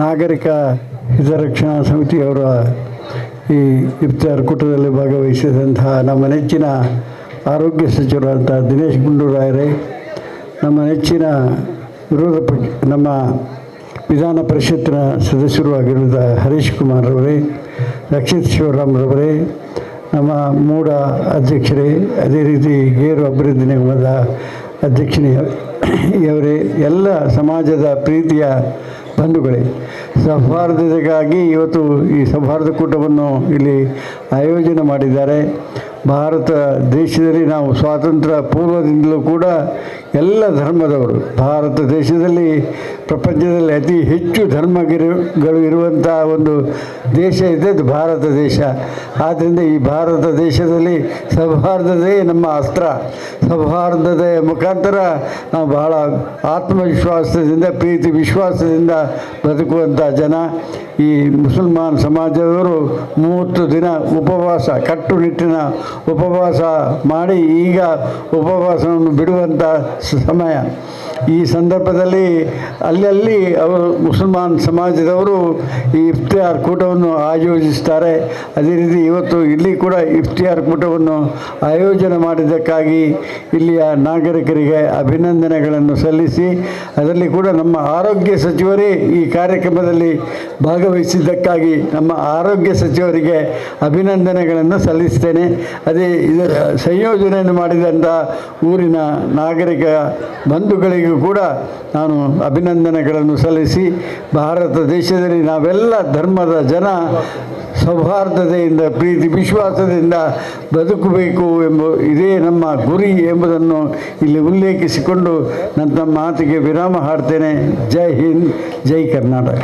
ನಾಗರಿಕ ಹಿತರಕ್ಷಣಾ ಸಮಿತಿಯವರ ಈ ಇಫ್ತಾರ್ ಕೂಟದಲ್ಲಿ ಭಾಗವಹಿಸಿದಂತಹ ನಮ್ಮ ನೆಚ್ಚಿನ ಆರೋಗ್ಯ ಸಚಿವರಾದಂಥ ದಿನೇಶ್ ಗುಂಡೂರಾಯರೇ, ನಮ್ಮ ನೆಚ್ಚಿನ ವಿರೋಧ ಪಕ್ಷ, ನಮ್ಮ ವಿಧಾನ ಪರಿಷತ್ತಿನ ಸದಸ್ಯರು ಆಗಿರುವಂಥ ಹರೀಶ್ ಕುಮಾರ್ ಅವರೇ ರಕ್ಷಿತ್ ಶಿವರಾಮ್ರವರೇ ನಮ್ಮ ಮೂಡ ಅಧ್ಯಕ್ಷರೇ, ಅದೇ ರೀತಿ ಗೇರು ಅಭಿವೃದ್ಧಿ ನಿಗಮದ ಅಧ್ಯಕ್ಷನೇ ಎಲ್ಲ ಸಮಾಜದ ಪ್ರೀತಿಯ ಬಂಧುಗಳೇ, ಸೌಹಾರ್ದತೆಗಾಗಿ ಇವತ್ತು ಈ ಸೌಹಾರ್ದ ಕೂಟವನ್ನು ಇಲ್ಲಿ ಆಯೋಜನೆ ಮಾಡಿದ್ದಾರೆ. ಭಾರತ ದೇಶದಲ್ಲಿ ನಾವು ಸ್ವಾತಂತ್ರ್ಯ ಪೂರ್ವದಿಂದಲೂ ಕೂಡ ಎಲ್ಲ ಧರ್ಮದವರು. ಭಾರತ ದೇಶದಲ್ಲಿ, ಪ್ರಪಂಚದಲ್ಲಿ ಅತಿ ಹೆಚ್ಚು ಧರ್ಮಗಿರುಗಳು ಇರುವಂಥ ಒಂದು ದೇಶ ಇದೆ ಅದು ಭಾರತ ದೇಶ. ಆದ್ದರಿಂದ ಈ ಭಾರತ ದೇಶದಲ್ಲಿ ಸೌಹಾರ್ದತೆ ನಮ್ಮ ಅಸ್ತ್ರ. ಸೌಹಾರ್ದತೆಯ ಮುಖಾಂತರ ನಾವು ಬಹಳ ಆತ್ಮವಿಶ್ವಾಸದಿಂದ, ಪ್ರೀತಿ ವಿಶ್ವಾಸದಿಂದ ಬದುಕುವಂಥ ಜನ. ಈ ಮುಸಲ್ಮಾನ್ ಸಮಾಜದವರು ಮೂವತ್ತು ದಿನ ಉಪವಾಸ, ಕಟ್ಟುನಿಟ್ಟಿನ ಉಪವಾಸ ಮಾಡಿ ಈಗ ಉಪವಾಸವನ್ನು ಬಿಡುವಂಥ 是什么呀？ಈ ಸಂದರ್ಭದಲ್ಲಿ ಅಲ್ಲಲ್ಲಿ ಅವರು ಮುಸಲ್ಮಾನ್ ಸಮಾಜದವರು ಈ ಇಫ್ತಿಯಾರ್ ಕೂಟವನ್ನು ಆಯೋಜಿಸ್ತಾರೆ. ಅದೇ ರೀತಿ ಇವತ್ತು ಇಲ್ಲಿ ಕೂಡ ಇಫ್ತಿಯಾರ್ ಕೂಟವನ್ನು ಆಯೋಜನೆ ಮಾಡಿದ್ದಕ್ಕಾಗಿ ಇಲ್ಲಿಯ ನಾಗರಿಕರಿಗೆ ಅಭಿನಂದನೆಗಳನ್ನು ಸಲ್ಲಿಸಿ, ಅದರಲ್ಲಿ ಕೂಡ ನಮ್ಮ ಆರೋಗ್ಯ ಸಚಿವರೇ ಈ ಕಾರ್ಯಕ್ರಮದಲ್ಲಿ ಭಾಗವಹಿಸಿದ್ದಕ್ಕಾಗಿ ನಮ್ಮ ಆರೋಗ್ಯ ಸಚಿವರಿಗೆ ಅಭಿನಂದನೆಗಳನ್ನು ಸಲ್ಲಿಸ್ತೇನೆ. ಅದೇ ಇದರ ಸಂಯೋಜನೆಯನ್ನು ಮಾಡಿದಂಥ ಊರಿನ ನಾಗರಿಕ ಬಂಧುಗಳಿಗೂ ಕೂಡ ನಾನು ಅಭಿನಂದನೆಗಳನ್ನು ಸಲ್ಲಿಸಿ ಭಾರತ ದೇಶದಲ್ಲಿ ನಾವೆಲ್ಲ ಧರ್ಮದ ಜನ, ಸೌಹಾರ್ದತೆಯಿಂದ, ಪ್ರೀತಿ, ವಿಶ್ವಾಸದಿಂದ ಬದುಕಬೇಕು ಎಂಬ ಇದೇ ನಮ್ಮ ಗುರಿ ಎಂಬುದನ್ನು ಇಲ್ಲಿ ಉಲ್ಲೇಖಿಸಿಕೊಂಡು ನನ್ನ ಮಾತಿಗೆ ವಿರಾಮ ಹಾಡ್ತೇನೆ. ಜೈ ಹಿಂದ್, ಜೈ ಕರ್ನಾಟಕ.